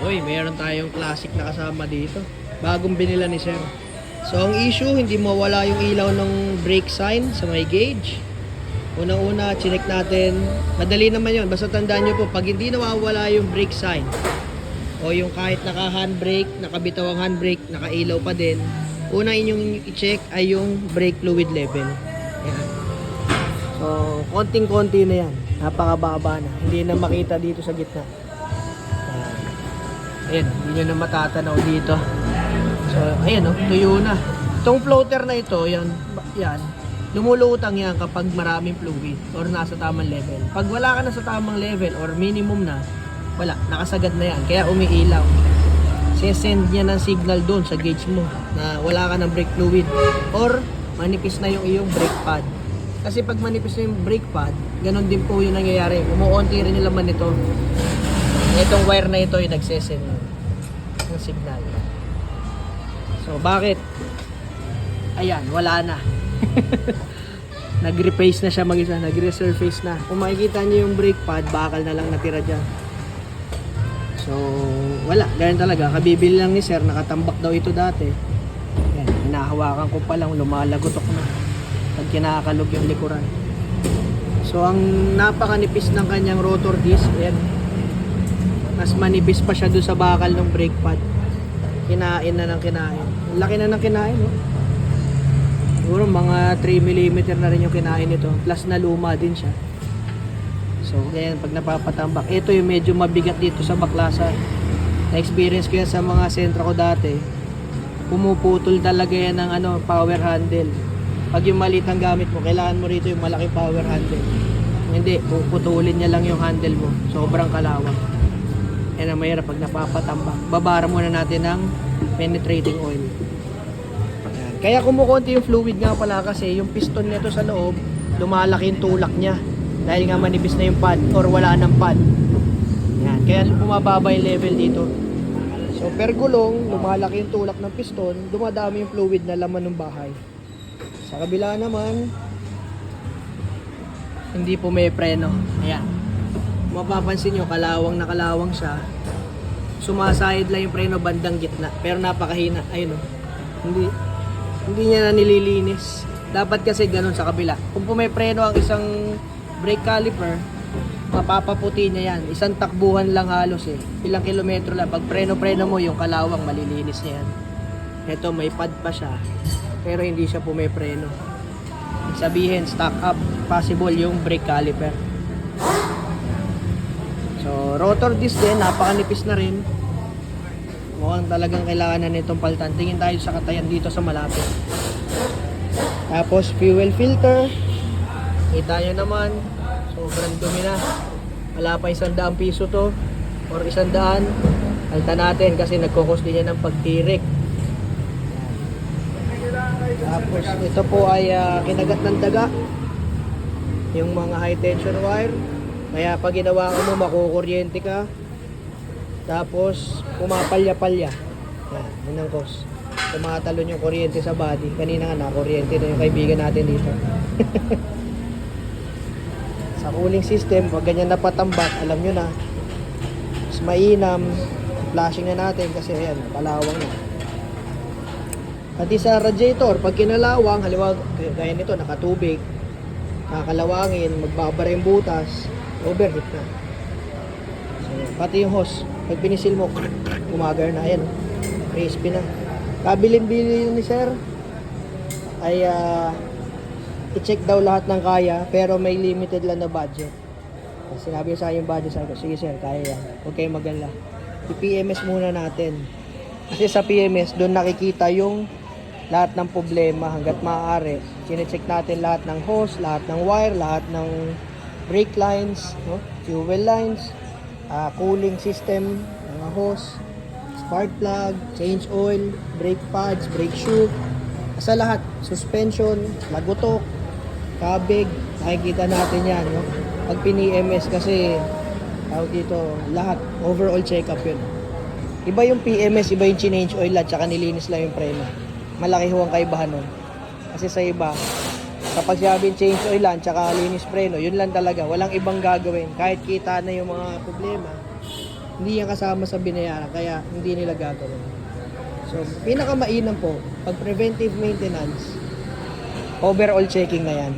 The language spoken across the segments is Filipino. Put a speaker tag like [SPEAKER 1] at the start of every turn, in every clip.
[SPEAKER 1] Uy, meron tayong classic na kasama dito. Bagong binila ni Sir. So, ang issue, hindi mawala yung ilaw ng brake sign sa may gauge. Unang-una, chinek natin. Madali naman yun. Basta tandaan nyo po, pag hindi nawawala yung brake sign, o yung kahit naka-handbrake, nakabitaw ang handbrake, nakailaw pa din, unang inyong i-check ay yung brake fluid level. Yan. So, konting-konti na yan. Napakababa na. Hindi na makita dito sa gitna. Yan. Ayan, hindi nyo na matatanaw dito. So, ayan o, tuyo na. Itong floater na ito, yan, yan, lumulutang yan kapag maraming fluid or nasa tamang level. Pag wala ka na sa tamang level or minimum na, wala, nakasagad na yan. Kaya umiilaw. Sesend niya ng signal doon sa gauge mo na wala ka ng brake fluid or manipis na yung iyong brake pad. Kasi pag manipis na yung brake pad, ganun din po yung nangyayari. Umuunti rin yung laman nito. Itong wire na ito yung nagsesend ng signal. So, bakit? Ayan, wala na. Nag-replace na siya mag-isa, nag-resurface na. Kung makikita niyo yung brake pad, bakal na lang natira dyan. So, wala. Ganyan talaga. Kabibili lang ni sir, nakatambak daw ito dati. Yan, hinahawakan ko pa lang, lumalagotok na. Pag kinakalog yung likuran. So, ang napakanipis ng kanyang rotor disc, ayan. Mas manipis pa siya doon sa bakal ng brake pad. Kinain na ng kinain. Laki na ng kinain, no? Siguro mga 3mm na rin yung kinain nito. Plus na luma din siya. So, ganyan, pag napapatambak. Ito yung medyo mabigat dito sa baklasa. Na-experience ko yan sa mga sentra ko dati. Pumuputol talaga yan ng ano, power handle. Pag yung maliit ang gamit mo, kailangan mo rito yung malaking power handle. Hindi, puputulin niya lang yung handle mo. Sobrang kalawang. Yan ang mahirap pag napapatambak. Babara muna natin ng penetrating oil. Kaya kumukonti yung fluid nga pala kasi yung piston nito sa loob, lumalaki yung tulak niya. Dahil nga manipis na yung pad or wala ng pad. Yan. Kaya bumababa yung level dito. So per gulong, lumalaki yung tulak ng piston, dumadami yung fluid na laman ng bahay. Sa kabila naman, hindi po may preno. Ayan. Mapapansin nyo, kalawang na kalawang siya. Sumasayad lang yung preno bandang gitna. Pero napakahina. Ayun o. Hindi, hindi niya na nililinis. Dapat kasi ganun sa kabila. Kung pumepreno ang isang brake caliper, mapapaputi niya yan. Isang takbuhan lang halos eh. Ilang kilometro lang. Pag preno-preno mo, yung kalawang malilinis niya yan. Ito, may pad pa siya. Pero hindi siya pumepreno. Ibig Sabihin, stock up. Possible yung brake caliper. So, rotor disc din, napakanipis na rin. Mukhang talagang kailangan na nitong palitan. Tingin tayo sa katayan dito sa malapit. Tapos, fuel filter. Kita nyo naman, sobrang dumi na. Wala pa isang daang piso to. Or isang daan. Alta natin kasi nagkukos din yan ng pagtirik. Tapos, ito po ay ah, kinagat ng daga. Yung mga high tension wire. Kaya pag ginawa mo, makukuryente ka. Tapos, pumapalya-palya. Yan, yun ang cause. Tumatalon yung kuryente sa body. Kanina nga, nakuryente na yung kaibigan natin dito. sa cooling system, pag ganyan napatambak, alam nyo na, mas mainam, flashing na natin kasi ayan, palawang na. Pati sa radiator, pag kinalawang, halimbawa, gaya nito, nakatubig, nakakalawangin, magbabara yung butas, overheat na. So, pati yung hose, pag pinisil mo, umagar na, ayan, crispy na. Kabilin-bili ni sir, ay ah, i-check daw lahat ng kaya, pero may limited lang na budget. Sinabi sa akin yung budget, sabi ko, sige sir, kaya yan. Huwag kayong magala. I-PMS muna natin. Kasi sa PMS, doon nakikita yung lahat ng problema hanggat maaari. Sinecheck natin lahat ng hose, lahat ng wire, lahat ng brake lines, no? fuel lines, ah, cooling system, mga hose, spark plug, change oil, brake pads, brake shoe, sa lahat, suspension, lagutok, kabig, nakikita natin yan. No? Pag pini-MS kasi, tawag dito, lahat, overall check-up yun. Iba yung PMS, iba yung change oil at saka nilinis lang yung preno. Malaki huwang kaibahan nun. Kasi sa iba, kapag sinabing change oil lang, tsaka linis preno, yun lang talaga. Walang ibang gagawin. Kahit kita na yung mga problema, Hindi yan kasama sa binayaran, kaya hindi nila gagawin. So, pinakamainam po, pag preventive maintenance, overall checking na yan.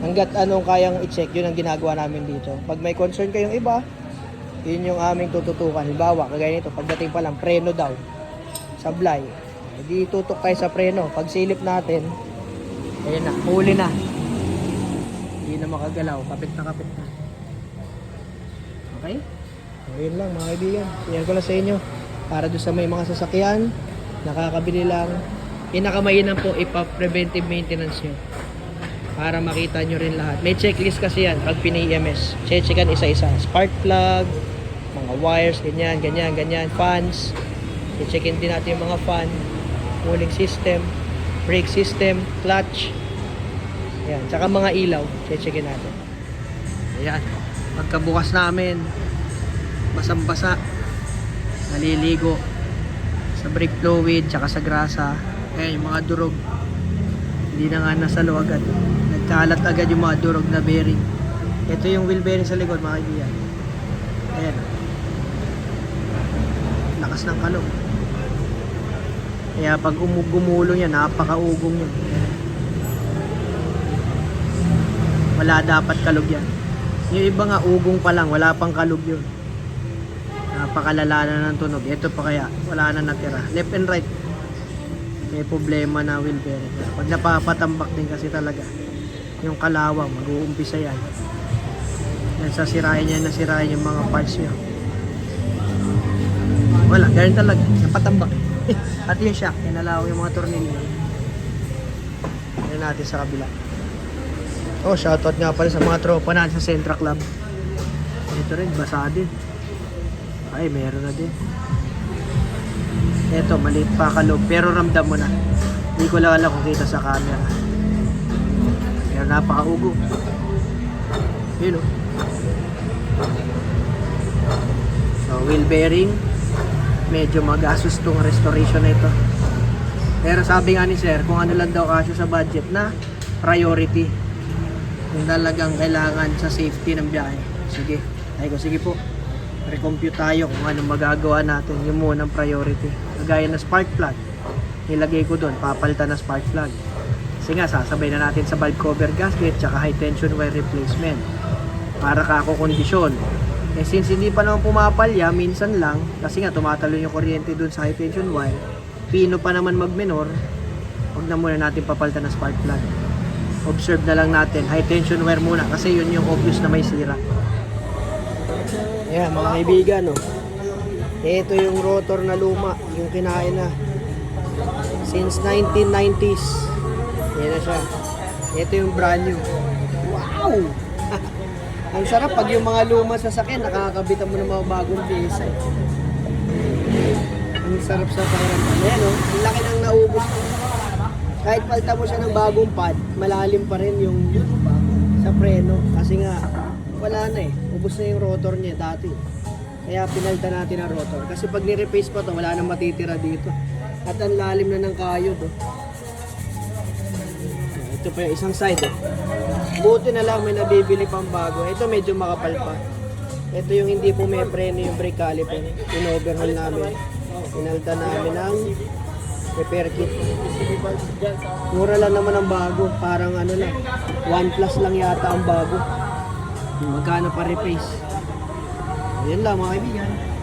[SPEAKER 1] Hanggat anong kayang i-check, yun ang ginagawa namin dito. Pag may concern kayong iba, yun yung aming tututukan. Halimbawa, kagaya nito, pagdating pa lang, preno daw, sablay. Hindi tutok tayo sa preno. Pag silip natin, ayun na, huli na. Hindi na makagalaw, kapit na kapit na. Okay? So, lang mga kaibigan. Yan ko lang sa inyo. Para doon sa may mga sasakyan, nakakabili lang. Pinakamainam po ipa-preventive maintenance nyo. Para makita nyo rin lahat. May checklist kasi yan pag pini-EMS. Checkan isa-isa. Spark plug, mga wires, ganyan, ganyan, ganyan. Fans. I-checkin din natin yung mga fan. Cooling system. Brake system. Clutch. Yan. Tsaka mga ilaw. Checkin natin. Ayan. Pagkabukas namin, basang-basa. Naliligo. Sa brake fluid, tsaka sa grasa. Ayan, yung mga durog. Hindi na nga nasalo agad. Nagkalat agad yung mga durog na bearing. Ito yung wheel bearing sa likod, mga kaibigan. Ayan. Lakas ng kalog. Kaya pag umu- gumulong yan, napakaugong. Ayan. Wala dapat kalog yan. Yung iba nga ugong pa lang, wala pang kalog yun. Napakalala na ng tunog. Ito pa kaya, wala na natira. Left and right, may problema na wheel bearing. Pag napapatambak din kasi talaga, yung kalawang, mag-uumpisa yan. Yan sasirain yan, nasirain yung mga parts niya. Wala, ganyan talaga. Napatambak. At yung shock, kinalaw yung mga tornilyo. Yan natin sa kabila. Oh, shoutout nga pala sa mga tropa natin sa Centra Club. Ito rin, basa din. Ay, meron na din. Ito, maliit pa kalog. Pero ramdam mo na. Hindi ko lang alam kung kita sa camera. Pero napakaugo. Yun oh. So, wheel bearing. Medyo magastos tong restoration na ito. Pero sabi nga ni sir, kung ano lang daw kasyo sa budget na priority. Kung talagang kailangan sa safety ng biyahe. Sige. Ay ko, sige po recompute tayo kung anong magagawa natin yung munang priority kagaya na spark plug nilagay ko doon papalitan na spark plug kasi nga sasabay na natin sa valve cover gasket tsaka high tension wire replacement para kako kondisyon eh since hindi pa naman pumapalya minsan lang kasi nga tumatalo yung kuryente doon sa high tension wire pino pa naman mag minor huwag na muna natin papalitan ng spark plug observe na lang natin high tension wire muna kasi yun yung obvious na may sira Ayan, mga kaibigan, no. Ito yung rotor na luma, yung kinain na. Since 1990s. Yan na siya. Ito yung brand new. Wow! Ang sarap pag yung mga luma sa sakin, nakakabitan mo ng mga bagong pyesa. eh. Ang sarap sa pakiramdam. Ayan, no. Ang laki ng naubos. Kahit palta mo siya ng bagong pad, malalim pa rin yung sa preno. Kasi nga, wala na eh. Ubus na yung rotor niya dati. Kaya pinalta natin ang rotor. Kasi pag ni-replace pa to, wala nang matitira dito. At ang lalim na ng kayod. Oh. Ito pa yung isang side. Oh. Buti na lang may nabibili pang bago. Ito medyo makapal pa. Ito yung hindi po may preno yung brake caliper. In-overhaul namin. Pinalta namin ng repair kit. Mura lang naman ang bago. Parang ano lang. One plus lang yata ang bago. Magkano pa replace? Yan lang mga kaibigan.